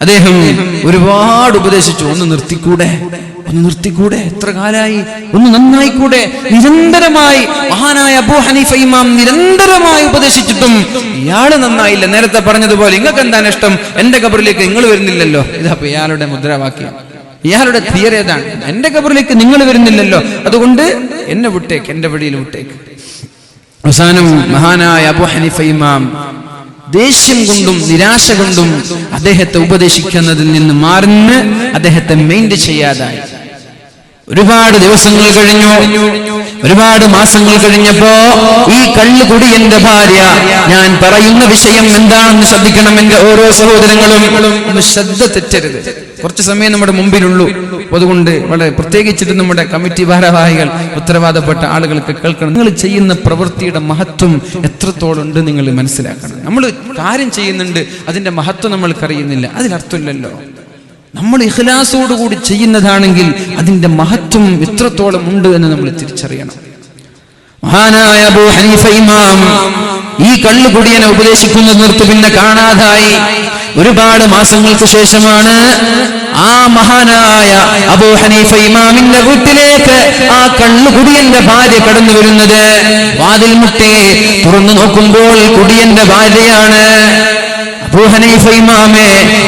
അദ്ദേഹം ഒരുപാട് ഉപദേശിച്ചു. ഒന്ന് നിർത്തിക്കൂടെ? ഒന്ന് നിർത്തിക്കൂടെ? എത്ര കാലായി? ഒന്ന് നന്നായിക്കൂടെ? നിരന്തരമായി മഹാനായ അബൂ ഹനീഫ ഇമാം നിരന്തരമായി ഉപദേശിച്ചിട്ടും ഇയാൾ നന്നായില്ല. നേരത്തെ പറഞ്ഞതുപോലെ നിങ്ങൾക്ക് എന്താണ് ഇഷ്ടം? എന്റെ കബറിലേക്ക് നിങ്ങൾ വരുന്നില്ലല്ലോ. ഇതപ്പൊ ഇയാളുടെ മുദ്രാവാക്യം. ഇയാളുടെ തിയറി ഏതാണ്? എന്റെ കബറിലേക്ക് നിങ്ങൾ വരുന്നില്ലല്ലോ. അതുകൊണ്ട് എന്നെ വിട്ടേക്ക് എന്റെ വഴിയിൽ വിട്ടേക്ക്. അവസാനം മഹാനായ അബൂ ഹനീഫ ഇമാം ദേഷ്യം കൊണ്ടും നിരാശ കൊണ്ടും അദ്ദേഹത്തെ ഉപദേശിക്കുന്നതിൽ നിന്ന് മാറിന്ന് അദ്ദേഹത്തെ മെയിന്റ് ചെയ്യാതായി. ഒരുപാട് ദിവസങ്ങൾ കഴിഞ്ഞു. ഒരുപാട് മാസങ്ങൾ കഴിഞ്ഞപ്പോ ഈ കള്ളുകുടി എന്റെ ഭാര്യ ഞാൻ പറയുന്ന വിഷയം എന്താണെന്ന് ശ്രദ്ധിക്കണം എന്റെ ഓരോ സഹോദരങ്ങളും ശ്രദ്ധ തെറ്റരുത്. കുറച്ച് സമയം നമ്മുടെ മുമ്പിലുള്ളൂ. അതുകൊണ്ട് വളരെ പ്രത്യേകിച്ചിട്ട് നമ്മുടെ കമ്മിറ്റി ഭാരവാഹികൾ ഉത്തരവാദപ്പെട്ട ആളുകൾക്ക് കേൾക്കണം. നിങ്ങൾ ചെയ്യുന്ന പ്രവൃത്തിയുടെ മഹത്വം എത്രത്തോളം ഉണ്ട് നിങ്ങൾ മനസ്സിലാക്കണം. നമ്മൾ കാര്യം ചെയ്യുന്നുണ്ട് അതിന്റെ മഹത്വം നമ്മൾക്കറിയുന്നില്ല അതിനർത്ഥമില്ലല്ലോ നമ്മൾ ഇഖ്ലാസോടുകൂടി ചെയ്യുന്നതാണെങ്കിൽ അതിന്റെ മഹത്വം എത്രത്തോളം ഉണ്ട് എന്ന് നമ്മൾ തിരിച്ചറിയണം. മഹാനായ അബൂ ഹനീഫ ഇമാം ഈ കള്ളുകുടിയനെ ഉപദേശിക്കുന്നത് നിർത്തി പിന്നെ കാണാതായി. ഒരുപാട് മാസങ്ങൾക്ക് ശേഷമാണ് ആ മഹാനായ അബൂ ഹനീഫ ഇമാമിന്റെ വീട്ടിലേക്ക് ആ കള്ളുകുടിയന്റെ ഭാര്യ കടന്നു വരുന്നത്. വാതിൽ മുട്ടി തുറന്നു നോക്കുമ്പോൾ കുടിയന്റെ ഭാര്യയാണ്.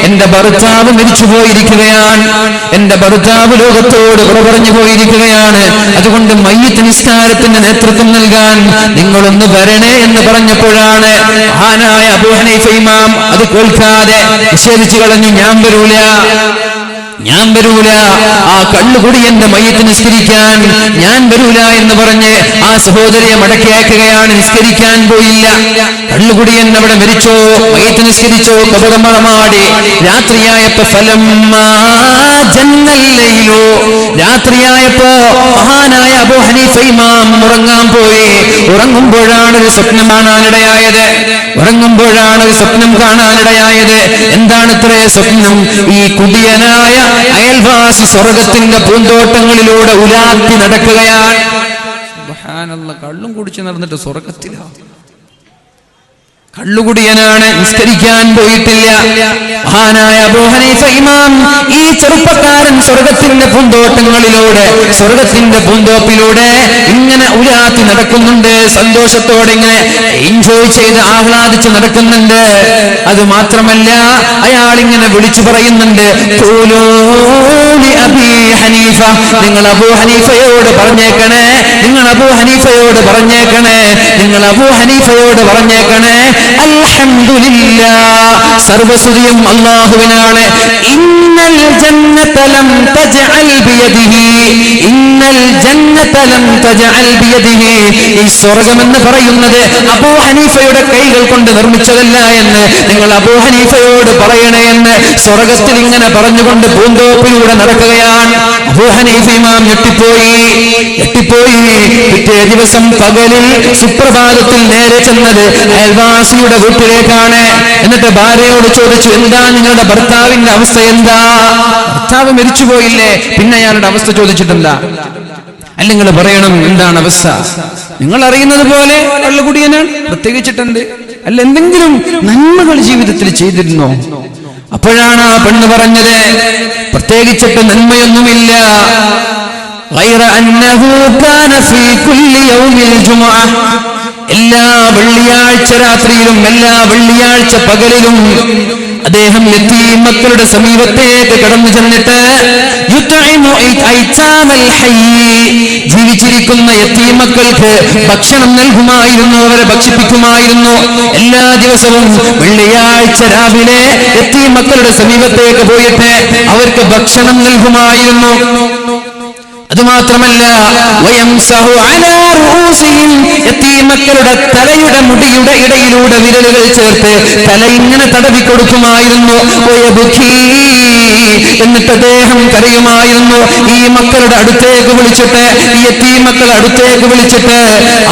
എന്റെ ഭർത്താവ് മരിച്ചു പോയിരിക്കുകയാണ്. എന്റെ ഭർത്താവ് ലോകത്തോട് പറഞ്ഞു പോയിരിക്കുകയാണ്. അതുകൊണ്ട് മയ്യത്ത് നിസ്കാരത്തിന്റെ നേതൃത്വം നൽകാൻ നിങ്ങളൊന്ന് വരണേ എന്ന് പറഞ്ഞപ്പോഴാണ് ആനായ അബൂ ഹനീഫ ഇമാം അത് കേൾക്കാതെ നിഷേധിച്ചു കളഞ്ഞു ഞാൻ വരൂല. ഞാൻ വരൂല. ആ കള്ളുകുടി എന്റെ മയ്യത്ത് നിസ്കരിക്കാൻ. ഞാൻ വരൂല എന്ന് പറഞ്ഞ് ആ സഹോദരിയെ മടക്കി അയക്കുകയാണ് നിസ്കരിക്കാൻ പോയില്ല. കള്ളുകുടിയൻ അവിടെ മരിച്ചോ? മയ്യത്ത് നിസ്കരിച്ചോ? കപടമളമാടി രാത്രിയായപ്പോ ഫലം ജന്നല്ലയിലോ. രാത്രിയായപ്പോ മഹാനായ അബൂ ഹനീഫ ഇമാം ഉറങ്ങാൻ പോയി. ഉറങ്ങുമ്പോഴാണ് ഒരു സ്വപ്നം കാണാനിടയായത് ഉറങ്ങുമ്പോഴാണ് സ്വപ്നം കാണാനിടയായത്. എന്താണ് ഇത്രേ സ്വപ്നം? ഈ കുടിയനായ അയൽവാസി സ്വർഗത്തിന്റെ പൂന്തോട്ടങ്ങളിലൂടെ ഉലാത്തി നടക്കുകയാണ്. കള്ളും കുടിച്ച് നടന്നിട്ട് സ്വർഗത്തിലാണ് കള്ളുകുടിയനാണ് നിസ്കരിക്കാൻ പോയിട്ടില്ല. മഹാനായ ഇമാം ഈ ചെറുപ്പക്കാരൻ സ്വർഗത്തിന്റെ പൂന്തോട്ടങ്ങളിലൂടെ സ്വർഗത്തിന്റെ പൂന്തോപ്പിലൂടെ ഇങ്ങനെ ഉലാത്തി നടക്കുന്നുണ്ട്. സന്തോഷത്തോടെ ഇങ്ങനെ എൻജോയ് ചെയ്ത് ആഹ്ലാദിച്ച് നടക്കുന്നുണ്ട്. അത് മാത്രമല്ല അയാളിങ്ങനെ വിളിച്ചു പറയുന്നുണ്ട് "ഖൂലൂ ലി അബീ ഹനീഫ. നിങ്ങൾ അബൂ ഹനീഫയോട് പറഞ്ഞേക്കണേ. നിങ്ങൾ അബൂ ഹനീഫയോട് പറഞ്ഞേക്കണേ. നിങ്ങൾ അബൂ ഹനീഫയോട് പറഞ്ഞേക്കണേ. അൽഹംദുലില്ലാ. സർവസുതിയും അള്ളാഹുവിനാണ് ഇന്നൽ ജന്നതലം തജ്അൽ ബിയദിഹി. ഇന്നൽ ജന്നതലം തജ്അൽ ബിയദിഹി. ഈ സ്വർഗം എന്ന് പറയുന്നത് അബൂ ഹനീഫയുടെ കൈകൾ കൊണ്ട് നിർമ്മിച്ചതല്ല എന്ന് നിങ്ങൾ അബൂ ഹനീഫയോട് പറയണേ എന്ന് സ്വർഗത്തിൽ ഇങ്ങനെ പറഞ്ഞുകൊണ്ട് പൂന്തോപ്പിലൂടെ നടക്കുകയാണ്. ഇമാം ഞെട്ടിപ്പോയി. ഞെട്ടിപ്പോയി. പിറ്റേ ദിവസം പകലിൽ സുപ്രഭാതത്തിൽ നേരെ ചെന്നത് അയൽവാസിയുടെ വീട്ടിലേക്കാണ്. എന്നിട്ട് ഭാര്യയോട് ചോദിച്ചു എന്താ നിങ്ങളുടെ ഭർത്താവിന്റെ അവസ്ഥ എന്താ? ഭർത്താവ് മരിച്ചുപോയില്ലേ? പിന്നെ അയാളുടെ അവസ്ഥ ചോദിച്ചിട്ടെന്താ? അല്ലെങ്കിൽ പറയണം എന്താണ് അവസ്ഥ? നിങ്ങൾ അറിയുന്നത് പോലെ കള്ളുകുടിയനാണ് പ്രത്യേകിച്ചിട്ടുണ്ട് അല്ല എന്തെങ്കിലും നന്മകൾ ജീവിതത്തിൽ ചെയ്തിരുന്നോ? അപ്പോഴാണ് ആ പെണ്ണ് പറഞ്ഞത് പ്രത്യേകിച്ചിട്ട് നന്മയൊന്നുമില്ല. എല്ലാ വെള്ളിയാഴ്ച രാത്രിയിലും എല്ലാ വെള്ളിയാഴ്ച പകലിലും അദ്ദേഹം മക്കളുടെ സമീപത്തേക്ക് കടന്നു ചെന്നിട്ട് ജീവിച്ചിരിക്കുന്ന യത്തീമക്കൾക്ക് ഭക്ഷണം നൽകുമായിരുന്നു അവരെ ഭക്ഷിപ്പിക്കുമായിരുന്നു. എല്ലാ ദിവസവും വെള്ളിയാഴ്ച രാവിലെ യത്തീമക്കളുടെ സമീപത്തേക്ക് പോയിട്ട് അവർക്ക് ഭക്ഷണം നൽകുമായിരുന്നു. അതുമാത്രമല്ല യതീമക്കളുടെ തലയുടെ മുടിയുടെ ഇടയിലൂടെ വിരലുകൾ ചേർത്ത് തല ഇങ്ങനെ തടവി കൊടുക്കുമായിരുന്നു വയബുഖീ. എന്നിട്ട് അദ്ദേഹം കരയുമായിരുന്നു ഈ മക്കളുടെ അടുത്തേക്ക് വിളിച്ചിട്ട് ഈ യത്തീമക്കൾ അടുത്തേക്ക് വിളിച്ചിട്ട്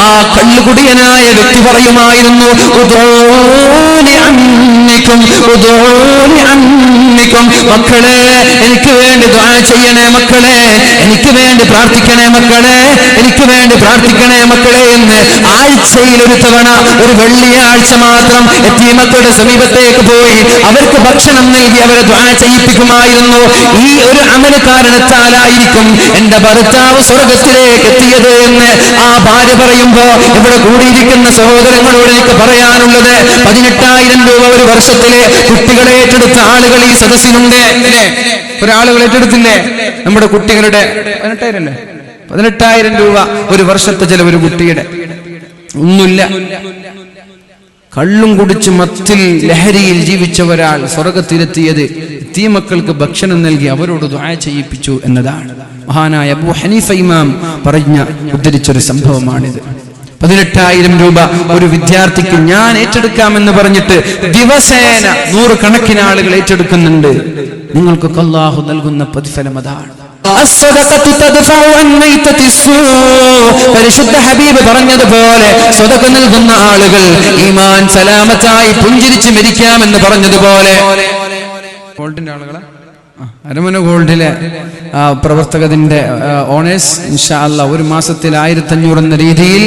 ആ കള്ളുകുടിയനായ വ്യക്തി പറയുമായിരുന്നു ഉദൂനി മക്കളെ എനിക്ക് വേണ്ടി ദ്വാ ചെയ്യണേ മക്കളെ എനിക്ക് വേണ്ടി പ്രാർത്ഥിക്കണേ മക്കളെ എനിക്ക് വേണ്ടി പ്രാർത്ഥിക്കണേ മക്കളെ എന്ന് ആഴ്ചയിൽ ഒരു തവണ ഒരു വെള്ളിയാഴ്ച മാത്രം എത്തിയമ്മക്കളുടെ സമീപത്തേക്ക് പോയി അവർക്ക് ഭക്ഷണം നൽകി അവരെ ദ്വാ ചെയ്യിപ്പിക്കുമായിരുന്നു. ഈ ഒരു അമല കാരണത്താലായിരിക്കും എന്റെ ഭർത്താവ് സ്വർഗത്തിലേക്ക് എത്തിയത് എന്ന് ആ ഭാര്യ പറയുമ്പോ ഇവിടെ കൂടിയിരിക്കുന്ന സഹോദരങ്ങളോട് എനിക്ക് പറയാനുള്ളത് പതിനെട്ടായിരം രൂപ ഒരു വർഷത്തിലെ കുട്ടികളെ ഏറ്റെടുത്ത ആളുകൾ ഈ സദസ്സിലുണ്ട്. അല്ലേ ഒരാളുകൾ ഏറ്റെടുത്തില്ലേ? നമ്മുടെ കുട്ടികളുടെ പതിനെട്ടായിരം പതിനെട്ടായിരം രൂപ ഒരു വർഷത്തെ ചില ഒരു കുട്ടിയുടെ. ഒന്നുമില്ല. കള്ളും കുടിച്ച് മത്തിൽ ലഹരിയിൽ ജീവിച്ച ഒരാൾ സ്വർഗത്തിലെത്തിയത് തീ മക്കൾക്ക് ഭക്ഷണം നൽകി അവരോട് ദ്വായ ചെയ്യിപ്പിച്ചു എന്നതാണ്. മഹാനായ അബൂ ഹനീഫ ഇമാം പറഞ്ഞ ഉദ്ധരിച്ചൊരു സംഭവമാണിത്. പതിനെട്ടായിരം രൂപ ഒരു വിദ്യാർത്ഥിക്ക് ഞാൻ ഏറ്റെടുക്കാമെന്ന് പറഞ്ഞിട്ട് ദിവസേന നൂറുകണക്കിന് ആളുകൾ ഏറ്റെടുക്കുന്നുണ്ട്. നിങ്ങൾക്ക് അള്ളാഹു നൽകുന്ന പ്രതിഫലം അതാണ്. പരിശുദ്ധ ഹബീബ് പറഞ്ഞതുപോലെ സ്വതക നൽകുന്ന ആളുകൾ ഈമാൻ സലാമത്തായി പുഞ്ചിരിച്ച് മരിക്കാമെന്ന് പറഞ്ഞതുപോലെ. ഗോൾഡിന്റെ ആളുകളെ? അരമന ഗോൾഡിലെ പ്രവർത്തകത്തിന്റെ ഓണേഴ്സ് ഇൻഷാ അല്ല ഒരു മാസത്തിൽ ആയിരത്തി അഞ്ഞൂറ് എന്ന രീതിയിൽ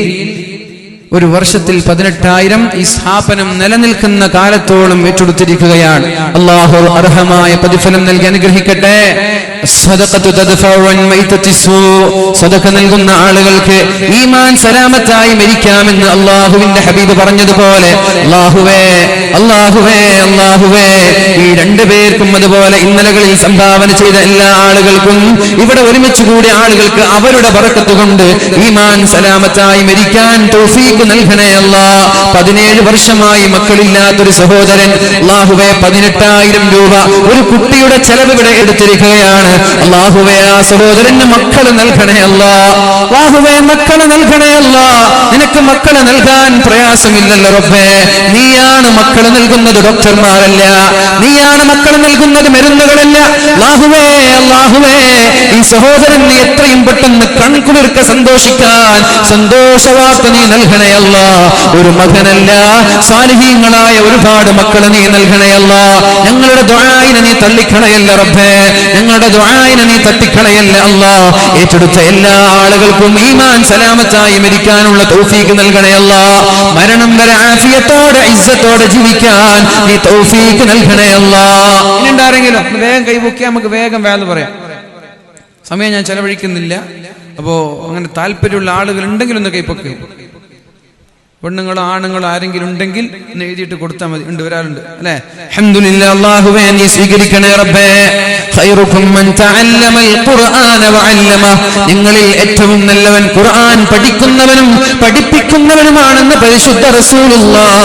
ഒരു വർഷത്തിൽ പതിനെട്ടായിരം ഈ സ്ഥാപനം നിലനിൽക്കുന്ന കാലത്തോളം ഏറ്റെടുത്തിരിക്കുകയാണ്. അള്ളാഹു അർഹമായ പ്രതിഫലം നൽകി അനുഗ്രഹിക്കട്ടെ. സദഖ നൽകുന്ന ആളുകൾക്ക് ഈമാൻ സലാമത്തായി മരിക്കാമെന്ന് അള്ളാഹുവിന്റെ ഹബീബ് പറഞ്ഞതുപോലെ അള്ളാഹുവേ അള്ളാഹുവേ അള്ളാഹുവേ ഈ രണ്ടു പേർക്കും അതുപോലെ ഇന്നലകളിൽ സംഭാവന ചെയ്ത എല്ലാ ആളുകൾക്കും ഇവിടെ ഒരുമിച്ച് കൂടിയ ആളുകൾക്ക് അവരുടെ പറക്കത്തുകൊണ്ട് ഈമാൻ സലാമത്തായി മരിക്കാൻ തൗഫീഖ് നൽകണേ പതിനേഴ് വർഷമായി മക്കളില്ലാത്തൊരു സഹോദരൻ അള്ളാഹുവെ പതിനെട്ടായിരം രൂപ ഒരു കുട്ടിയുടെ ചെലവ് ഇവിടെ എടുത്തിരിക്കുകയാണ്. അള്ളാഹുവെ ആ സഹോദരന് മക്കൾ നൽകണേ അല്ലാ അള്ളാഹുവെ മക്കൾ നൽകണേ നിനക്ക് മക്കൾ നൽകാൻ പ്രയാസമില്ലല്ലോ റബ്ബേ. നീയാണ് മക്കൾ നൽകുന്നത് ഡോക്ടർമാരല്ല. നീയാണ് മക്കൾ നൽകുന്നത് മരുന്നുകളല്ല. അള്ളാഹുവേ അള്ളാഹുവേ ഈ സഹോദരൻ എത്രയും പെട്ടെന്ന് കൺകുളിർക്ക സന്തോഷിക്കാൻ സന്തോഷവാർത്ത നീ നൽകണേ. അല്ല ഒരു മകനല്ല. സാലിഹീങ്ങളായ ഒരുപാട് മക്കളെ നീ നൽകണയല്ല. ഞങ്ങളുടെ ദ്വായന നീ തള്ളിക്കളയല്ല റബ്ബേ. ഞങ്ങളുടെ ദ്വായന നീ തട്ടിക്കളയല്ല അല്ല. ഏറ്റെടുത്ത എല്ലാ ആളുകൾക്കും ഈമാൻ സലാമത്തായി മരിക്കാനുള്ള തൗഫീക്ക് നൽകണയല്ല. മരണം വരെ ആഫിയത്തോടെ ഇസ്സത്തോടെ ജീവിക്കാൻ നീ തൗഫീക്ക് നൽകണയല്ല. അല്ല ഇനി വേഗം കൈപൊക്കിയാൽ നമുക്ക് വേഗം വേദം പറയാം. സമയം ഞാൻ ചെലവഴിക്കുന്നില്ല. അപ്പോ അങ്ങനെ താല്പര്യമുള്ള ആളുകൾ ഉണ്ടെങ്കിൽ ഒന്ന് കൈപ്പൊക്കെ പെണ്ണുങ്ങളോ ആണുങ്ങളോ ആരെങ്കിലും ഉണ്ടെങ്കിൽ എഴുതിയിട്ട് കൊടുത്താൽ മതി. ഉണ്ട് ഒരാളുണ്ട് അല്ലെ? അൽഹംദുലില്ലാ അല്ലാഹുവേ നീ സ്വീകരിക്കണേ റബ്ബേ. ഖൈറുക്കും മൻ തഅല്ലമൽ ഖുർആന വഅല്ലമ. നിങ്ങളിൽ ഏറ്റവും നല്ലവൻ ഖുർആൻ പഠിക്കുന്നവനും പഠിപ്പിക്കുന്നവനുമാണെന്ന് പരിശുദ്ധ റസൂലുള്ളാഹ്.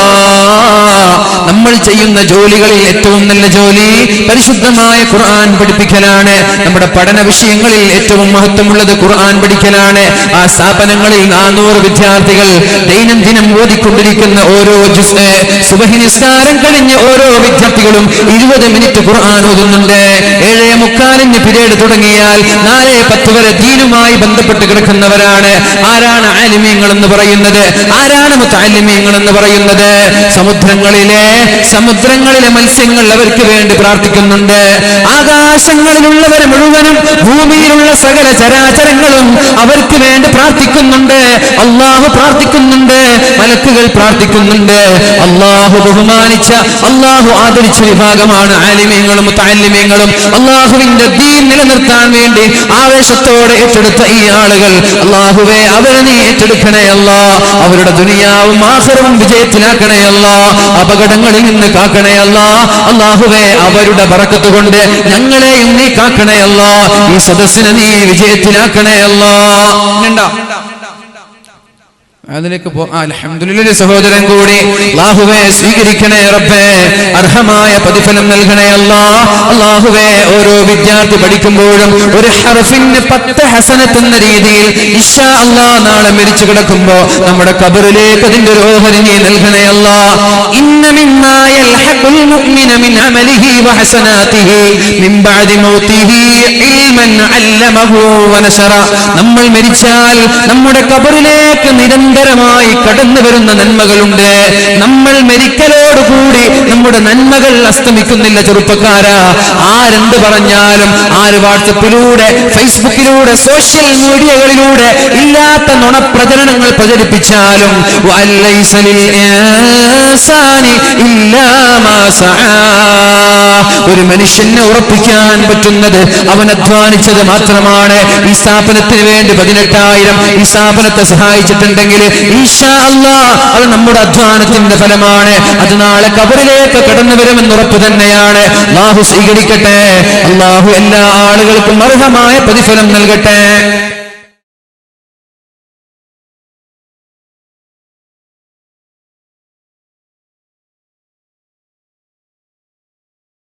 നമ്മൾ ചെയ്യുന്ന ജോലികളിൽ ഏറ്റവും നല്ല ജോലി പരിശുദ്ധമായ ഖുർആൻ പഠിപ്പിക്കലാണ്. നമ്മുടെ പഠന വിഷയങ്ങളിൽ ഏറ്റവും മഹത്വമുള്ളത് ഖുർആൻ പഠിക്കലാണ്. ആ സ്ഥാപനങ്ങളിൽ നാനൂറ് വിദ്യാർത്ഥികൾ ദൈനംദിനം ഓതിക്കൊണ്ടിരിക്കുന്ന ഓരോ സുബഹി നിസ്കാരം കഴിഞ്ഞ ഓരോ വിദ്യാർത്ഥികളും ഇരുപത് മിനിറ്റ് ഖുർആൻ ഓതുന്നുണ്ട്. ഏഴേ മുക്കാലിന് പിരീഡ് തുടങ്ങിയാൽ നാല് പത്ത് വരെ ദീനുമായി ബന്ധപ്പെട്ട് കിടക്കുന്നവരാണ്. ആരാണ് ആലിമ്യങ്ങൾ എന്ന് പറയുന്നത്? ആരാണ് മുത്താലിമ്യങ്ങൾ എന്ന് പറയുന്നത്? സമുദ്രങ്ങളിലെ സമുദ്രങ്ങളിലെ മത്സ്യങ്ങൾ അവർക്ക് വേണ്ടി പ്രാർത്ഥിക്കുന്നുണ്ട്. ആകാശങ്ങളിലുള്ളവർ മുഴുവനും ഭൂമിയിലുള്ള സകല ചരാചരങ്ങളും അവർക്ക് വേണ്ടി പ്രാർത്ഥിക്കുന്നുണ്ട്. അള്ളാഹു പ്രാർത്ഥിക്കുന്നുണ്ട്. മലക്കുകൾ പ്രാർത്ഥിക്കുന്നുണ്ട്. അള്ളാഹു ബഹുമാനിച്ച അള്ളാഹു ആദരിച്ച വിഭാഗമാണ് ആലിമ്യങ്ങളും താലിമ്യങ്ങളും അള്ളാഹുവിന്റെ ദീൻ നിലനിർത്താൻ വേണ്ടി ആവേശത്തോടെ ഏറ്റെടുത്ത ഈ ആളുകൾ. അള്ളാഹുവെ അവരെ നീ ഏറ്റെടുക്കണേ അല്ല. അവരുടെ ദുനിയാവും ആസരവും വിജയത്തിലാക്കണേ അല്ല. അപകടങ്ങളിൽ നിന്ന് കാക്കണേ അല്ല. അള്ളാഹുവെ അവരുടെ പറക്കത്ത് കൊണ്ട് ഞങ്ങളെയും നീ കാക്കണേ അല്ല. ഈ സദസ്സിനെ നീ വിജയത്തിലാക്കണേ അല്ല. അതിലേക്ക് പോ സഹോദരൻ കൂടി. അല്ലാഹുവേ സ്വീകരിക്കണേ റബ്ബേ. അർഹമായ പ്രതിഫലം നൽകണേ അല്ലാ. അല്ലാഹുവേ ഓരോ വിദ്യാർത്ഥി പഠിക്കുമ്പോഴും ഒരു ഹർഫിന് പത്ത് ഹസനത്ത് എന്ന രീതിയിൽ ഇൻഷാ അല്ലാ നാളെ മരിച്ചു കിടക്കുമ്പോ നമ്മുടെ കബറിലേക്ക് അതിന്റെ ഒരു ഓഹരി നൽകണേ അല്ലാ. നമ്മൾ മരിച്ചാൽ നമ്മുടെ കബറിലേക്ക് നിരന്തരം നിരന്തരമായി കടന്നു വരുന്ന നന്മകളുണ്ട് നമ്മൾ മരിക്കലോടുകൂടി നമ്മുടെ നന്മകൾ അസ്തമിക്കുന്നില്ല ചെറുപ്പക്കാരാ ആരെന്ത് പറഞ്ഞാലും ആര് വാട്സപ്പിലൂടെ ഫേസ്ബുക്കിലൂടെ സോഷ്യൽ മീഡിയകളിലൂടെ ഇല്ലാത്ത നുണപ്രചരണങ്ങൾ പ്രചരിപ്പിച്ചാലും ഇല്ലാ മാ. ഒരു മനുഷ്യനെ ഉറപ്പിക്കാൻ പറ്റുന്നത് അവൻ അധ്വാനിച്ചത് മാത്രമാണ്. ഈ സ്ഥാപനത്തിന് വേണ്ടി പതിനെട്ടായിരം ഈ സ്ഥാപനത്തെ സഹായിച്ചിട്ടുണ്ടെങ്കിൽ അത് നമ്മുടെ അധ്വാനത്തിന്റെ ഫലമാണ്. അത് നാളെ കബറിലേക്ക് കടന്നു വരുമെന്ന് ഉറപ്പ് തന്നെയാണ്. അള്ളാഹു സ്വീകരിക്കട്ടെ. അള്ളാഹു എല്ലാ ആളുകൾക്കും അർഹമായ പ്രതിഫലം നൽകട്ടെ.